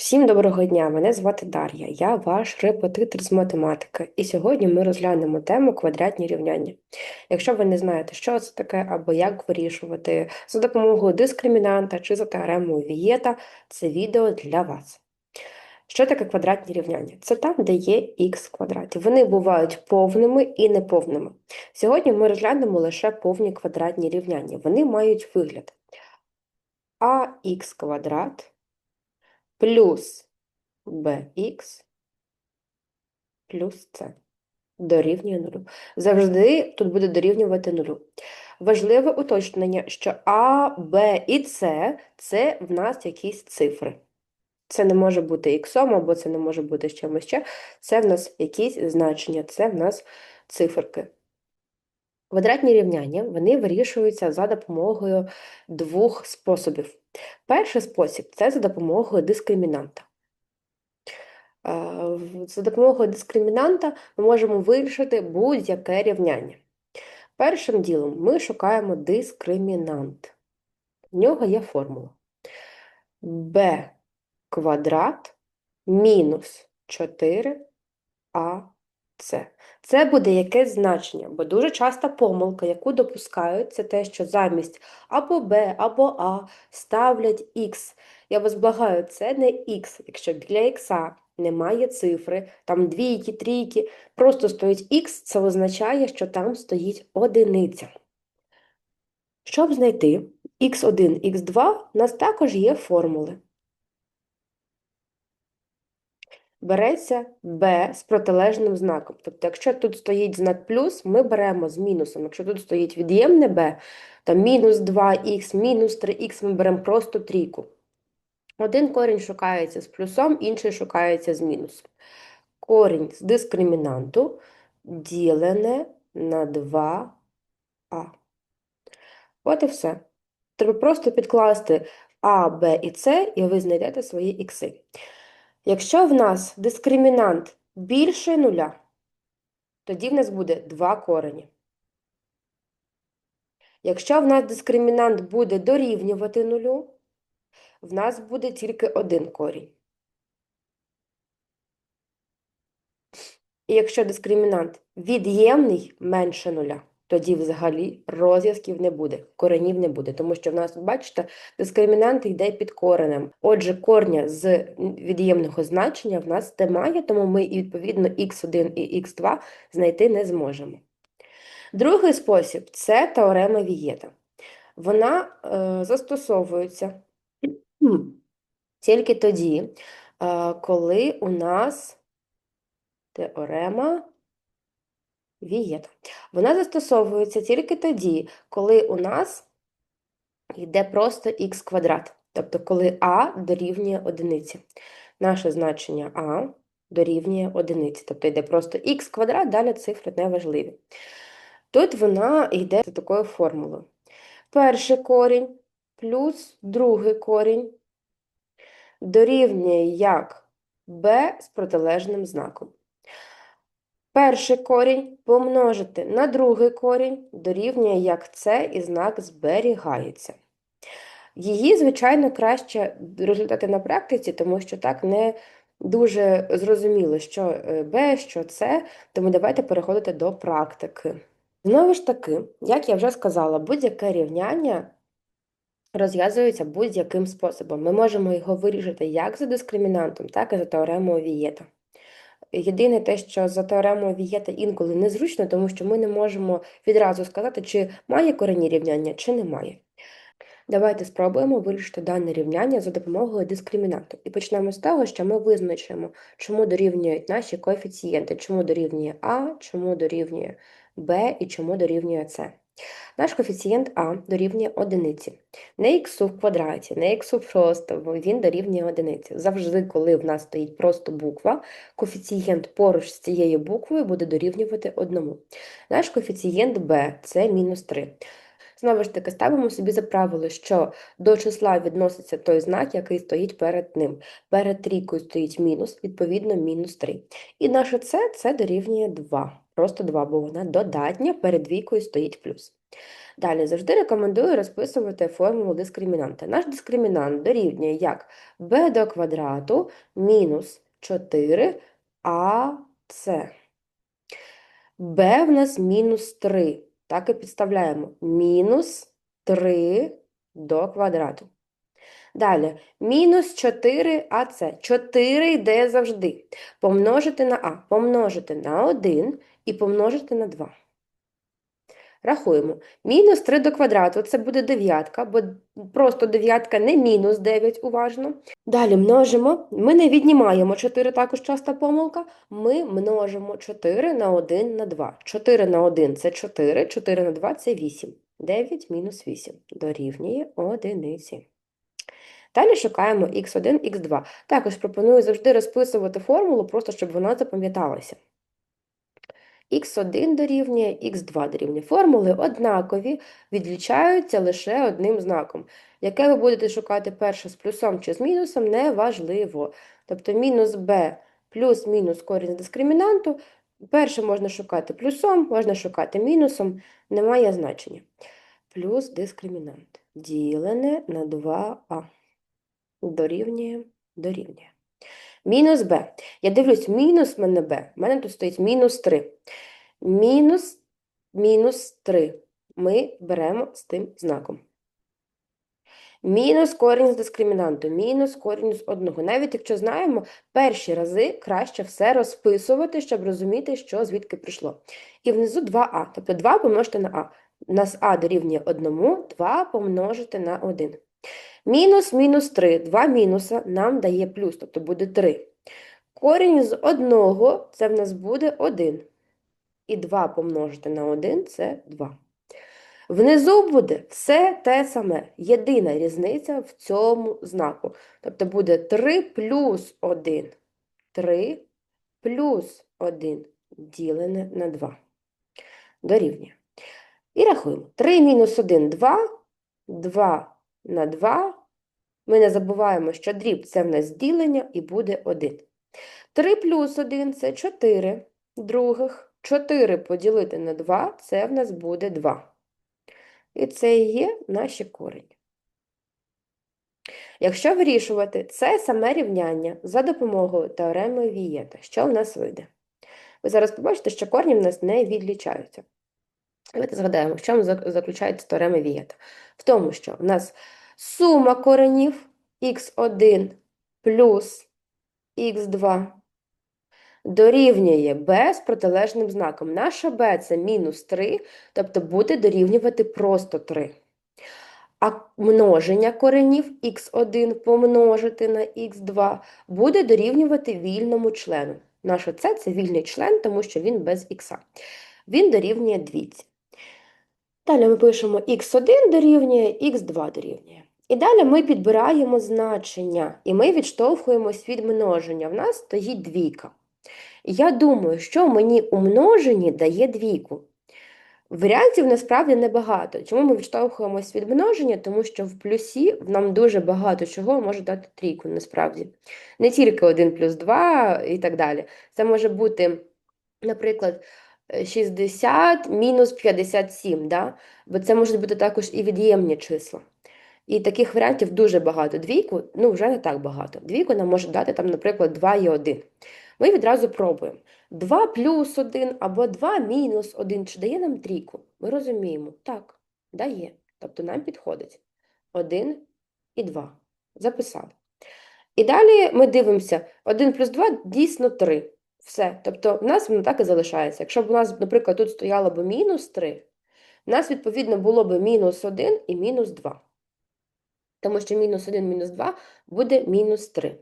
Всім доброго дня! Мене звати Дар'я, я ваш репетитор з математики, і сьогодні ми розглянемо тему квадратні рівняння. Якщо ви не знаєте, що це таке або як вирішувати за допомогою дискримінанта чи за теоремою Вієта, це відео для вас. Що таке квадратні рівняння? Це там, де є х квадраті. Вони бувають повними і неповними. Сьогодні ми розглянемо лише повні квадратні рівняння. Вони мають вигляд ах квадрат плюс bx плюс c дорівнює нулю. Завжди тут буде дорівнювати нулю. Важливе уточнення, що А, Б і С – це в нас якісь цифри. Це не може бути іксом, або це не може бути чимось ще. Це в нас якісь значення, це в нас циферки. Квадратні рівняння вони вирішуються за допомогою двох способів. Перший спосіб це за допомогою дискримінанта. Е, За допомогою дискримінанта ми можемо вирішити будь-яке рівняння. Першим ділом ми шукаємо дискримінант. В нього є формула b квадрат мінус 4ac. Це Це буде якесь значення, бо дуже часта помилка, яку допускають, це те, що замість або b, або a ставлять x. Я вас благаю, це не x. Якщо біля x немає цифри, там двійки, трійки, просто стоїть x, це означає, що там стоїть одиниця. Щоб знайти x1, x2, у нас також є формули. Береться b з протилежним знаком. Тобто, якщо тут стоїть знак плюс, ми беремо з мінусом. Якщо тут стоїть від'ємне b, то мінус 2х, мінус 3х ми беремо просто трійку. Один корінь шукається з плюсом, інший шукається з мінусом. Корінь з дискримінанту ділене на 2а. От і все. Треба просто підкласти А, Б і С, і ви знайдете свої ікси. Якщо в нас дискримінант більше нуля, тоді в нас буде два корені. Якщо в нас дискримінант буде дорівнювати нулю, в нас буде тільки один корінь. І якщо дискримінант від'ємний менше нуля, тоді взагалі розв'язків не буде, коренів не буде, тому що в нас, бачите, дискримінант йде під коренем. Отже, корня з від'ємного значення в нас немає, тому ми, відповідно, х1 і х2 знайти не зможемо. Другий спосіб це теорема Вієта. Вона е, застосовується тільки тоді, е, коли у нас теорема Вієта. Вона застосовується тільки тоді, коли у нас йде просто х квадрат, тобто коли а дорівнює одиниці. Наше значення а дорівнює одиниці, тобто йде просто х квадрат, далі цифри не важливі. Тут вона йде за такою формулою. Перший корінь плюс другий корінь дорівнює як b з протилежним знаком. Перший корінь помножити на другий корінь дорівнює як це і знак зберігається. Її, звичайно, краще розглядати на практиці, тому що так не дуже зрозуміло, що е, що С, тому давайте переходити до практики. Знову ж таки, як я вже сказала, будь-яке рівняння розв'язується будь-яким способом. Ми можемо його вирішити як за дискримінантом, так і за теоремою Вієта. Єдине те, що за теоремою Вієта інколи незручно, тому що ми не можемо відразу сказати, чи має корені рівняння, чи немає. Давайте спробуємо вирішити дане рівняння за допомогою дискримінанту. І почнемо з того, що ми визначимо, чому дорівнюють наші коефіцієнти, чому дорівнює А, чому дорівнює Б і чому дорівнює С. Наш коефіцієнт А дорівнює одиниці. Не х в квадраті, не х просто, він дорівнює одиниці. Завжди, коли в нас стоїть просто буква, коефіцієнт поруч з цією буквою буде дорівнювати одному. Наш коефіцієнт b це мінус 3. Знову ж таки, ставимо собі за правило, що до числа відноситься той знак, який стоїть перед ним. Перед трійкою стоїть мінус, відповідно, мінус 3. І наше це це дорівнює 2. Просто 2, бо вона додатня, перед двійкою стоїть плюс. Далі завжди рекомендую розписувати формулу дискримінанта. Наш дискримінант дорівнює як b до квадрату мінус 4 АС. b в нас мінус 3. Так і підставляємо. Мінус 3 до квадрату. Далі, мінус 4 АС. 4 йде завжди. Помножити на А, помножити на 1 і помножити на 2. Рахуємо. Мінус 3 до квадрату, це буде дев'ятка, бо просто дев'ятка не мінус 9, уважно. Далі множимо. Ми не віднімаємо 4, також часта помилка. Ми множимо 4 на 1 на 2. 4 на 1 – це 4, 4 на 2 – це 8. 9 мінус 8 дорівнює одиниці. Далі шукаємо х1, х2. Також пропоную завжди розписувати формулу, просто щоб вона запам'яталася. х1 дорівнює, х2 дорівнює. Формули однакові, відлічаються лише одним знаком. Яке ви будете шукати перше з плюсом чи з мінусом, неважливо. Тобто мінус b плюс-мінус корінь з дискримінанту. Перше можна шукати плюсом, можна шукати мінусом, немає значення. Плюс дискримінант. Ділене на 2а. Дорівнює, дорівнює. Мінус b. Я дивлюсь, мінус в мене b. У мене тут стоїть мінус 3. Мінус, мінус 3. Ми беремо з тим знаком. Мінус корінь з дискримінанту, мінус корінь з одного. Навіть якщо знаємо, перші рази краще все розписувати, щоб розуміти, що звідки прийшло. І внизу 2а, тобто 2 помножити на а. У нас а дорівнює 1, 2 помножити на 1. Мінус мінус 3, 2 мінуса нам дає плюс, тобто буде 3. Корінь з 1 це в нас буде 1. І 2 помножити на 1 це 2. Внизу буде все те саме. Єдина різниця в цьому знаку. Тобто буде 3 плюс 1. 3 плюс 1 ділене на 2. Дорівнює. І рахуємо. 3 мінус 1 – 2, 2 на 2. Ми не забуваємо, що дріб – це в нас ділення і буде 1. 3 плюс 1 – це 4 других. 4 поділити на 2 – це в нас буде 2. І це і є наші корені. Якщо вирішувати це саме рівняння за допомогою теореми Вієта, що в нас вийде? Ви зараз побачите, що корні в нас не відлічаються. Давайте згадаємо, в чому заключається теорема Вієта. В тому, що в нас сума коренів х1 плюс х2 дорівнює b з протилежним знаком. Наша b це мінус 3, тобто буде дорівнювати просто 3. А множення коренів х1 помножити на х2 буде дорівнювати вільному члену. Наше це це вільний член, тому що він без х. Він дорівнює двійці. Далі ми пишемо х1 дорівнює, х2 дорівнює. І далі ми підбираємо значення, і ми відштовхуємось від множення. В нас стоїть двійка. Я думаю, що мені у множенні дає двійку. Варіантів насправді небагато. Чому ми відштовхуємось від множення? Тому що в плюсі нам дуже багато чого може дати трійку, насправді. Не тільки 1 плюс 2 і так далі. Це може бути, наприклад, 60 мінус 57, да? бо це можуть бути також і від'ємні числа. І таких варіантів дуже багато. Двійку, ну вже не так багато. Двійку нам може дати, там, наприклад, 2 і 1. Ми відразу пробуємо. 2 плюс 1 або 2 мінус 1, чи дає нам трійку? Ми розуміємо, так, дає. Тобто нам підходить 1 і 2. Записали. І далі ми дивимося, 1 плюс 2 дійсно 3. Все. Тобто в нас воно так і залишається. Якщо б у нас, наприклад, тут стояло б мінус 3, у нас, відповідно, було б мінус 1 і мінус 2. Тому що мінус 1, мінус 2 буде мінус 3.